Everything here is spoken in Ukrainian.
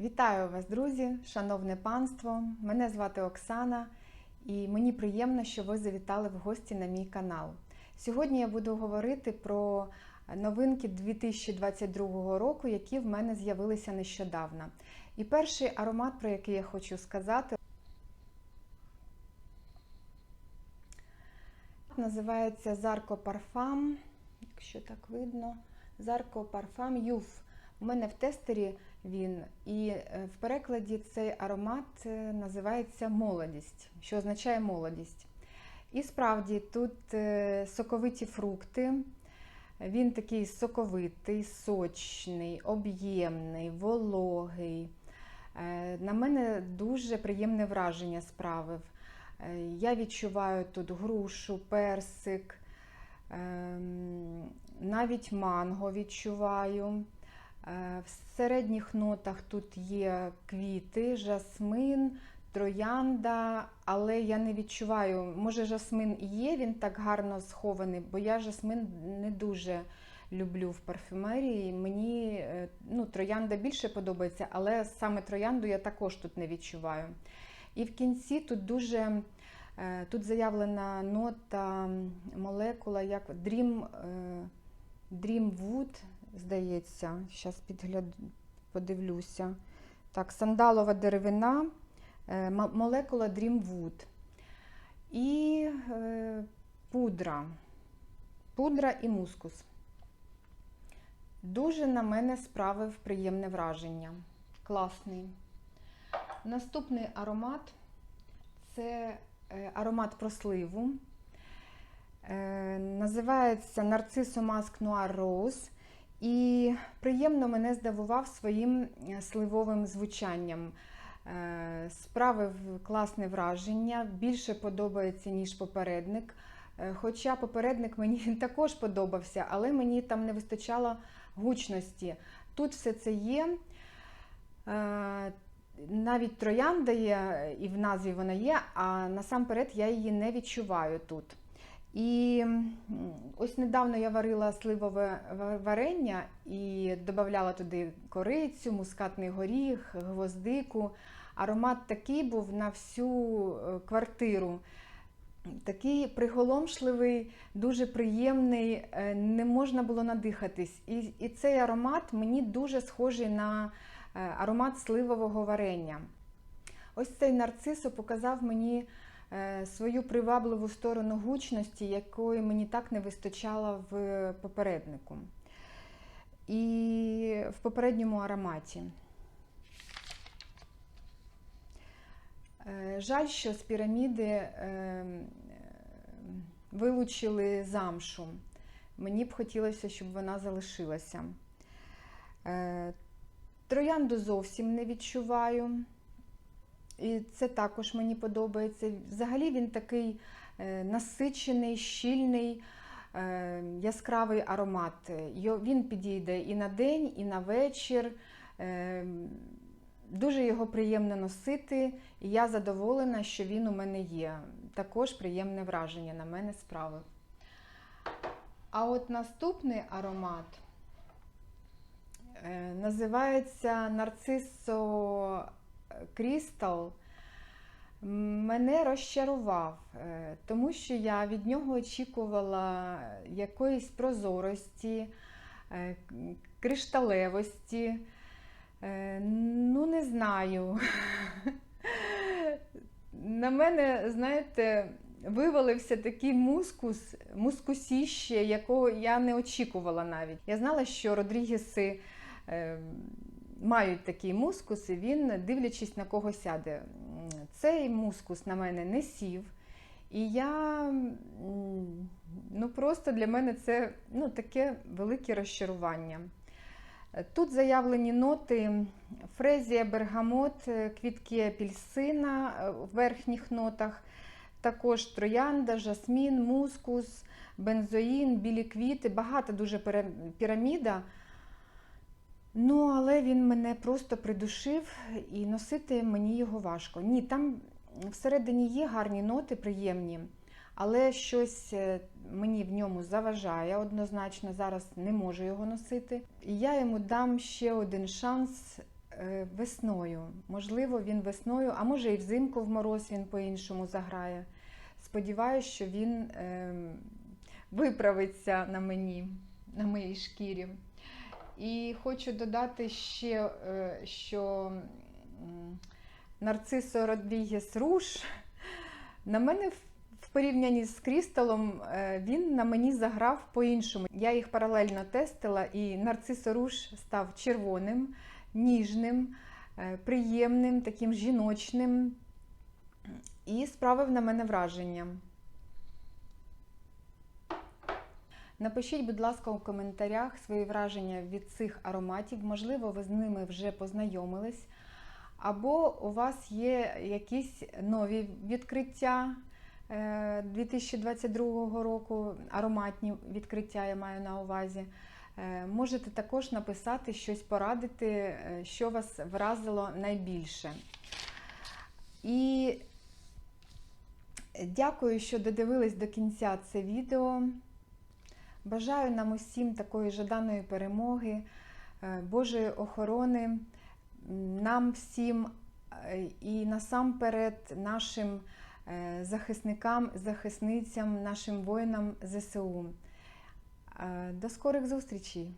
Вітаю вас, друзі, шановне панство! Мене звати Оксана, і мені приємно, що ви завітали в гості на мій канал. Сьогодні я буду говорити про новинки 2022 року, які в мене з'явилися нещодавно. І перший аромат, про який я хочу сказати, називається Зарко Парфам. Якщо так видно, Зарко Парфам Юф. У мене в тестері він, і е, в перекладі цей аромат е, називається молодість, що означає молодість. І справді тут е, соковиті фрукти. Він такий соковитий, сочний, об'ємний, вологий. На мене дуже приємне враження справив. Я відчуваю тут грушу, персик, ем, навіть манго відчуваю. В середніх нотах тут є квіти, жасмин, троянда, але я не відчуваю, може жасмин і є, він так гарно схований, бо я жасмин не дуже люблю в парфюмерії. Мені е, ну, троянда більше подобається, але саме троянду я також тут не відчуваю. І в кінці тут дуже е, тут заявлена нота молекула, як Dream, е, Dream Wood, здається, зараз підгляд... подивлюся. Так, сандалова деревина, молекула Dream Wood. І е, пудра. Пудра і мускус. Дуже на мене справив приємне враження. Класний. Наступний аромат це аромат про сливу. Е, називається Нарцисо Маск Noir Rose. І приємно мене здивував своїм сливовим звучанням. Е, справив класне враження, більше подобається, ніж попередник. Е, хоча попередник мені також подобався, але мені там не вистачало гучності. Тут все це є. Е, навіть троянда є, і в назві вона є, а насамперед я її не відчуваю тут. І ось недавно я варила сливове варення і додавала туди корицю, мускатний горіх, гвоздику. Аромат такий був на всю е, квартиру. Такий приголомшливий, дуже приємний, е, не можна було надихатись. І і цей аромат мені дуже схожий на е, аромат сливового варення. Ось цей нарцисо показав мені свою привабливу сторону гучності, якої мені так не вистачало в попереднику. І в попередньому ароматі. Жаль, що з піраміди вилучили замшу. Мені б хотілося, щоб вона залишилася. Троянду зовсім не відчуваю. І це також мені подобається. Взагалі він такий насичений, щільний, яскравий аромат. Він підійде і на день, і на вечір. Дуже його приємно носити, і я задоволена, що він у мене є. Також приємне враження на мене справив. А от наступний аромат е, називається Нарцисо Крістал. Мене розчарував, е, тому що я від нього очікувала якоїсь прозорості, е, кришталевості. Е, ну, не знаю. На мене, знаєте, вивалився такий мускус, мускусіще, якого я не очікувала навіть. Я знала, що Родрігеси е, мають такий мускус, і він, дивлячись на кого сяде. Цей мускус на мене не сів. І я, ну просто для мене це ну, таке велике розчарування. Тут заявлені ноти фрезія, бергамот, квітки апельсина в верхніх нотах, також троянда, жасмін, мускус, бензоїн, білі квіти, багато дуже піраміда. Ну, але він мене просто придушив і носити мені його важко. Ні, там всередині є гарні ноти, приємні але щось е, мені в ньому заважає однозначно, зараз не можу його носити. І я йому дам ще один шанс е, весною. Можливо, він весною, а може і взимку в мороз він по-іншому заграє. Сподіваюсь, що він ем, виправиться на мені, на моїй шкірі. І хочу додати ще, е, що Нарцисо Родрігес Руш на мене в- в порівнянні з Крісталом е, він на мені заграв по-іншому. Я їх паралельно тестила, і Нарцисо Руш став червоним, ніжним, е, приємним, таким жіночним і справив на мене враження. Напишіть, будь ласка, у коментарях свої враження від цих ароматів. Можливо, ви з ними вже познайомились. Або у вас є якісь нові відкриття е, 2022 року, ароматні відкриття я маю на увазі. Е, Можете також написати щось, порадити, е, що вас вразило найбільше. І дякую, що додивились до кінця це відео. Бажаю нам усім такої жаданої перемоги, е, Божої охорони, нам всім е, і насамперед нашим е, захисникам, захисницям, нашим воїнам ЗСУ. До скорих зустрічей!